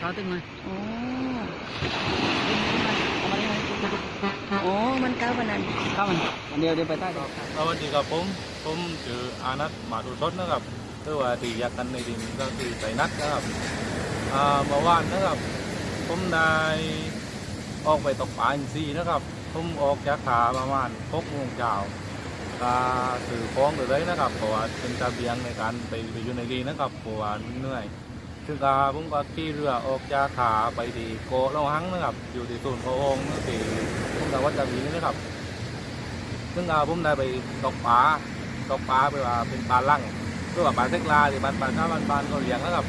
เข้าตึงเลยโอ้โอ้มันเก้าปานนั้นเข้ามันวันเดียวเดี๋ยวไปใต้ต่อสวัสดีครับผมผมชื่ออานัทมาดุทศนะครับคือว่าตียากันในดินก็คือใส่นัดนะครับอ่าเมื่อวานนะครับ ผมได้ออกไปตกปลาอินทรีนะครับ ผมออกจากขาประมาณหกโมงเช้าก็ถือฟ้องไปเลยนะครับเพราะว่าเป็นกระเบียงในการไปไปอยู่ในรีนะครับเพราะว่าเหนื่อย ซึ่งก็ผมก็ขี่เรือออกจากขาไปที่โกเราหังนะครับ อยู่ที่ศูนย์พระองค์ที่ผมกับวัดกระบี่นะครับ ซึ่งอาผมได้ไปตกปลาตกปลาไปว่าเป็นปลาลั่งเพื่อว่าปลาเซ็กลาที่บ้านปลาชาวบ้านบานก็เลี้ยงนะครับ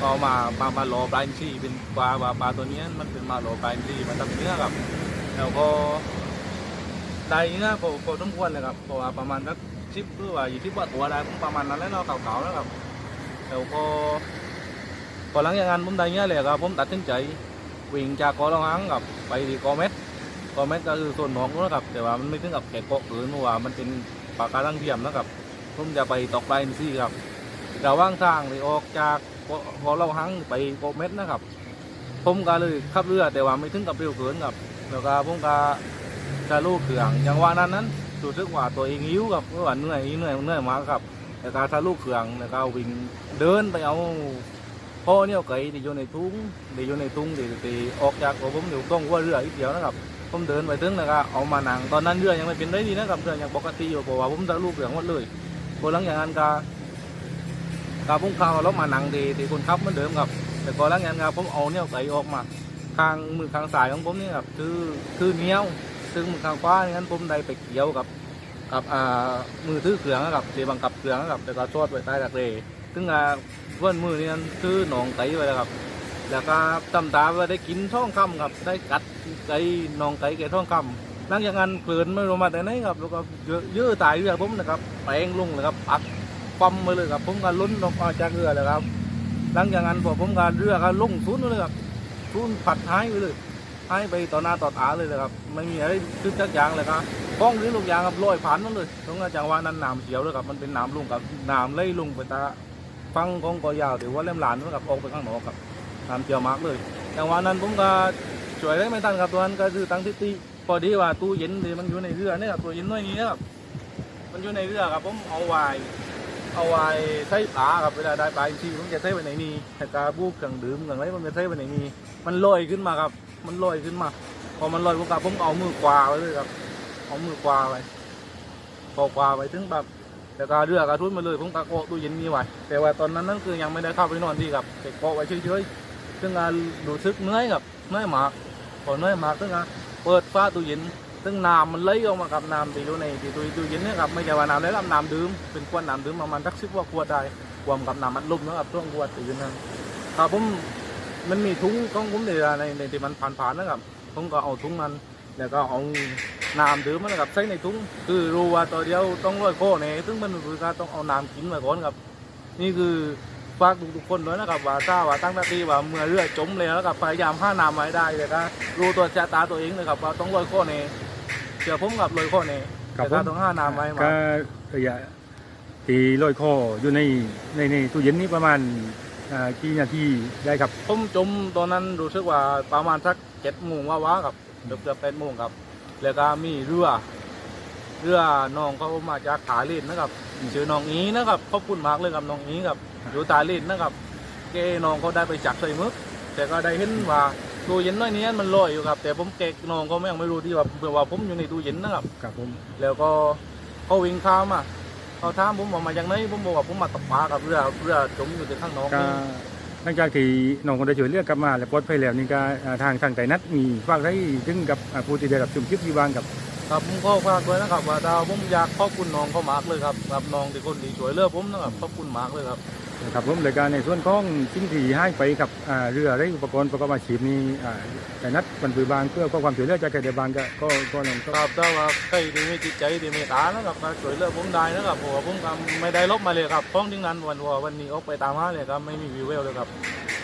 ก็เอามามามาโลปลาอินทรีเป็นปลาว่าปลาตัวนี้มันเป็นมาโลปลาอินทรีมันทำเนื้อครับ แล้วก็ได้เนื้อพอพอสมควรเลยครับเพราะว่าประมาณสักสิบหรือว่าอยี่สิบกว่าตัวได้ผมประมาณนั้นแล้วเนาเก่าๆนะครับแล้วก็ พอหลังจากนั้นผมได้เนื้อเลยครับผมตัดสินใจวิ่งจากเกอละหังกับไปที่เกอเม็ดก็แม้ก็คือส่วนของนะครับแต่ว่ามันไม่ถึงกับแขกเกาะเกินเพราะว่ามันเป็นปากการังเทียมนะครับผมจะไปตกปลาอินทรีครับระหว่างทางที่ออกจากเกาะเกาะเล่าหังไปเกาะเม็ดนะครับ ผมก็เลยขับเรือแต่ว่าไม่ถึงกับเร็วเกินครับแล้วก็ผมก็จะลูกเขื่องอย่างว่านั้นนั้นรู้สึกว่าตัวเองหิวครับเพราะว่าเหนื่อยเหนื่อยเหนื่อยมากครับแล้วก็ถ้าลูกเขื่องแล้วก็วิ่งเดินไปเอา พ่อเนี่ยไก่ที่อยู่ในทุ่งที่อยู่ในทุ่งที่ที่ออกจากตัวผมอยู่ต้องว่าเรืออีกเดียวนะครับผมเดินไปถึงนะครับเอามานังตอนนั้นเรือยังไม่เป็นได้ดีนะครับเรือยังปกติอยู่เพราะว่าผมจะลูกเหลืองหมดเลยพอหลังจากนั้นก็ก็ผมเข้ารถมานังดีที่คนขับเหมือนเดิมครับ แต่พอหลังจากนั้นผมเอาเนี่ยใส่ออกมาข้างมือข้างซ้ายของผมนี่ครับคือคือเนียวซึ่งมือข้างขวานี่นั้นผมได้ไปเกี่ยวกับกับอ่ามือถือเครื่องครับที่บังคับเครื่องครับแต่ก็ชดไว้ใต้ตะเกรซึ่งอ่า เพื่อนมือนี่นั้นคือหนองไตไว้แล้วครับ แล้วก็ตำตาว่าได้กินท่องคำครับ ได้กัดไก่หนองไก่แก่ท่องคำหลังจากนั้นเกลือนไม่รู้มาแต่ไหนครับ แล้วก็เยอะยอะตายเรือผมนะครับ แปลงลงเลยครับปักปั๊มมาเลยครับ ผมก็ลุ้นลงมาจากเรือเลยครับ หลังจากนั้นพอผมก็เรือก็ลงศูนย์เลยครับศูนย์ผัดหายไปเลยหายไปต่อหน้าต่อตาเลยนะครับ ไม่มีอะไรคือจักอย่างเลยครับก้องหรือลูกยางครับลอยผ่านนั่นเลยตรงนั้นจังหวะนั้นน้ำเขียวเลยครับ มันเป็นน้ำลงกับน้ำไหลลงไปตา ฟังของกอยาวถือว่าเล่มหลานนะครับออกไปข้างนอกครับตามเจียวมากเลยแต่วันนั้นผมก็ช่วยได้ไม่ทันครับตัวนั้นก็คือตั้งทิศที่พอดีว่าตู้เย็นที่มันอยู่ในเรือเนี่ยครับตัวเย็นน้อยนี้นะครับมันอยู่ในเรือครับผมเอาไว้เอาไว้ใช้ปลาครับเวลาได้ปลาอินทรีผมจะใช้ไว้ในนี้แต่กาบูเครื่องดื่มเครื่องอะไรผมจะใช้ไว้ในนี้มันลอยขึ้นมาครับ มันลอยขึ้นมา พอมันลอยผมกับผมเอามือกวาไว้เลยครับ เอามือกวาไว้พอกวาไว้ถึงแบบ แต่กาเรือกระทุนมาเลยผมกะเกตู้เย็นนี้ไว้แต่ว่าตอนนั้นนั่นคือยังไม่ได้เข้าไปนอนที่ครับแต่เกาะไว้เฉยๆซึ่งงานรู้สึกเนื่อยกับเนื่อยมากพอเนื่อยมากซึ่งงาเปิดฟ้าตู้เย็นซึ่งน้ำมันไหลออกมากับน้ำที่อยู่ในที่ตู้ตู้เย็นเนี่ยครับไม่ใช่ว่าน้ำไหลลำน้ำดื่มเป็นขวดน้ำดื่มประมาณสักสิบกว่าขวดได้รวมกับน้ำมันลุ่มนะครับช่วงขวดตู้เย็นนั้นครับผมมันมีถุงของผมในในในที่มันผ่านๆนะครับผมก็เอาถุงมัน แล้วก็เอาน้ำดื่มมันนะครับใส่ในถุงคือรู้ว่าตัวเดียวต้องร้อยโคเนี่ยซึ่งมันคือการต้องเอาน้ำกินมาก่อนครับ นี่คือฝากทุกๆคนด้วยนะครับว่าทราบว่าตั้งหน้าที่ว่าเมื่อเรือจมแล้วนะครับพยายามห้าน้ำไว้ได้เลยครับรู้ตัวชะตาตัวเองเลยครับว่าต้องลอยข้อนี้เชื่อผมกับลอยข้อนี้ครับแต่ผถ้ามต้องห้าน้ำไว้มาก็ระยะที่ลอยคออยู่ในในในตู้เย็นนี้ประมาณอ่ากี่นาทีได้ครับผมจมตอนนั้นรู้สึกว่าประมาณสักเจ็ดโมงว่าว้าครับ เกือบเกือบแปดโมงครับ แล้วก็มีเรือเรือน้องเขามาจากขาเล่นนะครับชื่อน้องอีนะครับขอบคุณมากเลยครับน้องอีครับอยู่ตาเล่นนะครับเกน้องเขาได้ไปจับใส่มึกแต่ก็ได้เห็นว่าตู้เย็นน้อยนี้มันลอยอยู่ครับ แต่ผมเกกน้องเขาไม่ยังไม่รู้ที่ว่าเผื่อว่าผมอยู่ในตู้เย็นนะครับครับผมแล้วก็เขาวิ่งข้ามมาเขาถามผมว่ามาจากไหนผมบอกว่าผมมาตกปลากับเรือเรือจมอยู่ที่ข้างนอกก็นี่ หลังจากที่น้องคนได้ช่วยเลือกลับมา และปลอดภัยแล้วนี่ก็ทางทางไต่นัดมีฝากได้ถึงกับผู้ที่ได้รับชมคลิปที่วางกับครับผมก็ฝากด้วยนะครับว่าดาวผมอยากขอบคุณน้องเขามากเลยครับครับน้องที่คนที่ช่วยเลือกผมนะครับขอบคุณมากเลยครับ นะครับผมรายการในส่วนของสิ่งที่ให้ไปกับเรือและอุปกรณ์ประกอบอาชีพนี้อ่าไต่นัดบรรพือบางเพื่อขอความช่วยเหลือจากใครบางก็ก็ก็ลองครับถ้าว่าใครที่มีจิตใจที่เมตตานะครับมาช่วยเหลือผมได้นะครับเพราะว่าผมก็ไม่ได้ลบมาเลยครับพ้องที่นั้นวันว่าวันนี้ออกไปตามหาเลยครับไม่มีวิวเวลเลยครับ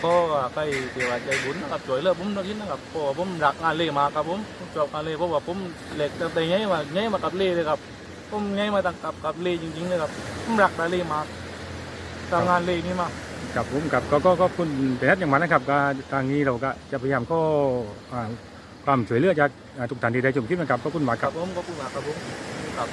ก็ใครที่ว่าใจบุญนะครับช่วยเหลือผมนักยินนะครับเพราะผมรักงานเล่มากครับผมผมชอบงานเล่เพราะว่าผมเหล็กตั้งแต่ไงมาไงมากับเล่เลยครับผมไงมาตั้งกับกับเล่จริงๆเลยครับผมรักงานเล่มาก ทำงานเลยนี่มากับผมกับก็ก็ก็คุณแต่นัดอย่างมันนะครับก็ทางนี้เราก็จะพยายามก็อ่าความช่วยเหลือจากอ่าทุกท่านที่ได้ชมคลิปนะครับขอบคุณมากคครัรับบผมก็พูดมาครับผมครับ